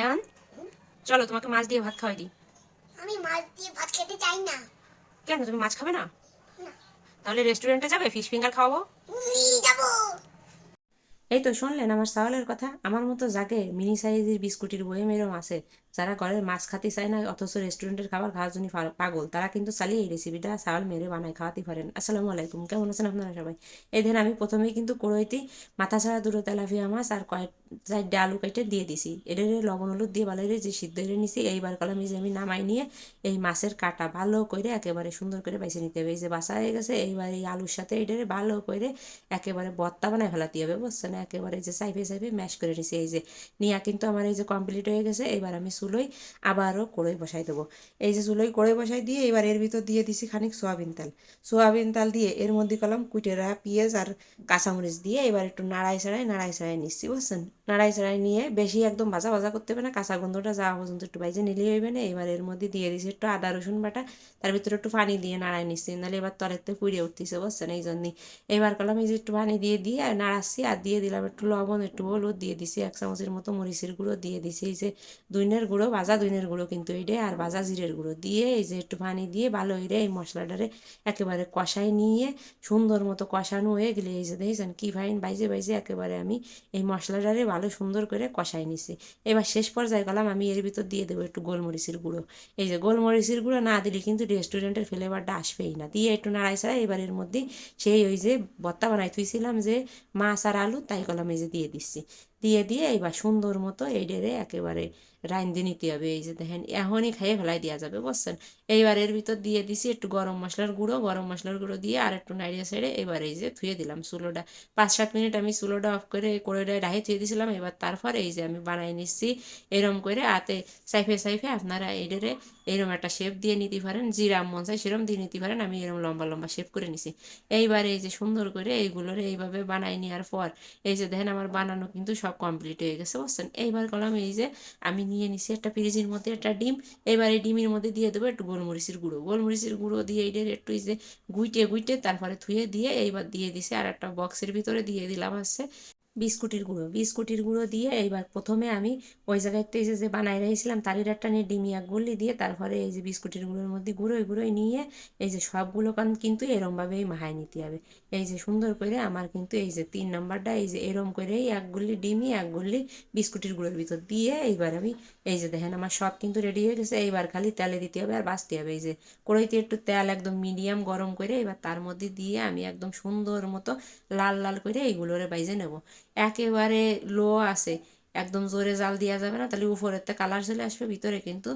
আয়ান চলো তোমাকে মাছ দিয়ে ভাত খাওয়াই দিই। আমি মাছ দিয়ে ভাত খেতে চাই না। কেন তুমি মাছ খাবে না। তাহলে রেস্টুরেন্টে যাবে ফিশ ফিঙ্গার খাওয়াবো? এই তো শুনলেন, আমার সাওয়ালের কথা? আমার মতো জাগে মিনি সাইজের বিস্কুটের বয়ে মেরম আছে, যারা ঘরের মাছ খাতে চায় না, অথচ রেস্টুরেন্টের খাবার খাওয়ার জন্য পাগল, তারা কিন্তু চালিয়ে এই রেসিপিটা চাওয়াল মেরে বানায় খাওয়াতে পারেন আসসালামু আলাইকুম, কেমন আছেন আপনারা সবাই? এই দিন আমি প্রথমেই কিন্তু কড়াইতে মাথা ছাড়া দুটো তেলাফিয়া মাছ আর কয়েক চারটে আলু কেটে দিয়ে দিছি। এদের লবণ হলুদ দিয়ে ভালো যে সিদ্ধ করে নিছি, এইবার কলাম যে আমি নামাই নিয়ে এই মাছের কাটা ভালো করে একেবারে সুন্দর করে বাইছে নিতে হবে। এই যে বাসা হয়ে গেছে, এইবার এই আলুর সাথে এটারে ভালো করে একেবারে বত্তা বানায় ফেলাতে হবে, বুঝছেন? একেবারে যে সাইফে সাইফে ম্যাশ করে নিছি এই যে নিয়া কিন্তু আমার এই যে কমপ্লিট হয়ে গেছে, এবার আমি চুলোই আবারও কড়াই বসাই দেবো। এই যে চুলোই কড়াই বসাই দিয়ে এবার এর ভিতর দিয়ে দিছি খানিক সোয়াবিন তেল। সোয়াবিন তেল দিয়ে এর মধ্যে কলাম কুটেরা, পেঁয়াজ আর কাঁচামরিচ দিয়ে এবার একটু নাড়াই ছাড়াই নাড়াই ছাড়াই নিচ্ছি, বুঝছেন? নাড়াই ছাড়াই নিয়ে বেশি একদম ভাজা ভাজা করতে হবে না, কাঁচা গন্ধটা যাওয়া পর্যন্ত একটু বাইজে নিলে হইবে না। এবার এর মধ্যে দিয়ে দিছি একটু আদা, রসুন বাটা, তার ভিতরে একটু পানি দিয়ে নাড়াই নিচ্ছি, নাহলে এবার তলেতে পুড়ে উঠতেছে, বুঝছেন? এই জন্যই এবার করলাম এই যে একটু পানি দিয়ে দিয়ে আর নাড়াচ্ছি আর দিয়ে দিলাম, একটু লবণ, একটু হলুদ দিয়ে দিছি, এক চামচের মতো মরিচের গুঁড়ো দিয়ে দিছি। এই যে দুইনের গুঁড়ো, ভাজা দুইনের গুঁড়ো কিন্তু এইটাই, আর ভাজা জিরের গুঁড়ো দিয়ে এই যে একটু পানি দিয়ে ভালো হইরে এই মশলাটারে একেবারে কষাই নিয়ে, সুন্দর মতো কষানো হয়ে গেলে এই যে দেখেছেন কি ফাইন বাইজে বাইজে একেবারে আমি এই মশলাটারে ভালো সুন্দর করে কষাই নিছি। এবার শেষ পর্যায়ে গেলাম, আমি এর ভিতর দিয়ে দেবো একটু গোলমরিচের গুঁড়ো। এই যে গোলমরিচের গুঁড়ো না দিলে কিন্তু রেস্টুরেন্টের ফ্লেভারটা আসবেই না। দিয়ে একটু নাড়াই ছাড়াই এবার এর মধ্যে সেই ওই যে বত্তা বানাই থুইছিলাম যে মাছ আর আলু, তাই কলাম এই যে দিয়ে দিচ্ছি দিয়ে দিয়ে এইবার সুন্দর মতো এই ডেরে একেবারে রাইন্দে নিতে হবে। এই যে দেখেন, এখনই খাইয়ে ফেলাই দেওয়া যাবে, বুঝছেন? এইবার এর ভিতর দিয়ে দিছি একটু গরম মশলার গুঁড়ো, গরম মশলার গুঁড়ো দিয়ে আর একটু নাড়িয়ে ছেড়ে এবার এই যে ধুয়ে দিলাম চুলোটা। পাঁচ, সাত মিনিট আমি চুলোটা অফ করে কড়াইটা ডাহে ধুয়ে দিয়েছিলাম এবার তারপর এই যে আমি বানাই নিচ্ছি এরম করে হাতে সাইফে সাইফে আপনারা এডেরে এরম একটা শেপ দিয়ে নিতে পারেন জিরাম মন চাই সেরম দিয়ে নিতে পারেন, আমি এরম লম্বা লম্বা শেপ করে নিছি। এইবার এই যে সুন্দর করে এইগুলোর এইভাবে বানাই নেওয়ার পর, এই যে দেখেন আমার বানানো কিন্তু সব কমপ্লিট হয়ে গেছে, বুঝছেন? এইবার করলাম এই যে, আমি নিয়ে নিছি একটা ফ্রিজের মধ্যে একটা ডিম, এবার এই ডিমের মধ্যে দিয়ে দেবো একটু গোলমরিচের গুঁড়ো। গোলমরিচের গুঁড়ো দিয়ে এইটার একটু যে গুইটে গুইটে তারপরে ধুয়ে দিয়ে এইবার দিয়ে দিছে আর একটা বক্সের ভিতরে দিয়ে দিলাম হচ্ছে বিস্কুটের গুঁড়ো। বিস্কুটের গুঁড়ো দিয়ে এইবার প্রথমে আমি ওই জায়গাতে এই যে বানাই রেখেছিলাম তারির একটা নিয়ে ডিমিয়া গুলি দিয়ে তারপরে এই যে বিস্কুটের গুঁড়োর মধ্যে গুঁড়োই গুঁড়োই নিয়ে এই যে সবগুলো কান কিন্তু এরমভাবেই মাহায় নিতে হবে। এই যে সুন্দর করে আমার কিন্তু এই যে তিন নম্বরটা এই যে এরম করেই এক গুলি ডিমি, এক গুলি বিস্কুটের গুঁড়োর ভিতর দিয়ে এইবার আমি এই যে দেখেন আমার সব কিন্তু রেডি হয়ে গেছে, এইবার খালি তেলে দিতে হবে আর বাঁচতে হবে। এই যে কড়াইতে একটু তেল একদম মিডিয়াম গরম করে এবার তার মধ্যে দিয়ে আমি একদম সুন্দর মতো লাল লাল করে এইগুলোরে বাইজে নেব। একেবারে লো আছে একদম জোরে জাল দেওয়া যাবে না, তাহলে উপরেতে কালার চলে আসবে, ভিতরে কিন্তু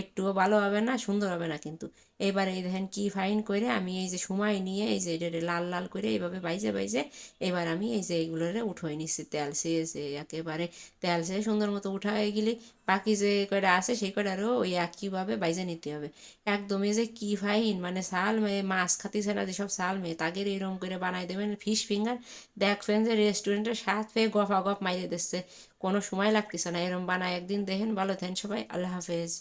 একটুও ভালো হবে না, সুন্দর হবে না কিন্তু। এবারে এই দেখেন কি ফাইন করে আমি এই যে সময় নিয়ে এই যে এটা লাল লাল করে এইভাবে বাইজে বাইজে এবার আমি এই যে এইগুলোরে উঠোই নিচ্ছি, তেল সে যে একেবারে তেল সে সুন্দর মতো উঠা হয়ে গেলে বাকি যে কয়টা আছে সেই কয়টারও ওই একইভাবে বাইজে নিতে হবে। একদমই যে কি ফাইন মানে শাল মেয়ে মাছ খাতিছে না যেসব শাল মেয়ে তাদের এরকম করে বানাই দেবেন ফিশ ফিঙ্গার দেখবেন যে রেস্টুরেন্টের স্বাদ পেয়ে গফা গফ মাইরে দিচ্ছে। কোনো সময় লাগতেছে না। এরম বানায় একদিন দেখেন। ভালো থাকেন সবাই। আল্লাহ হাফেজ।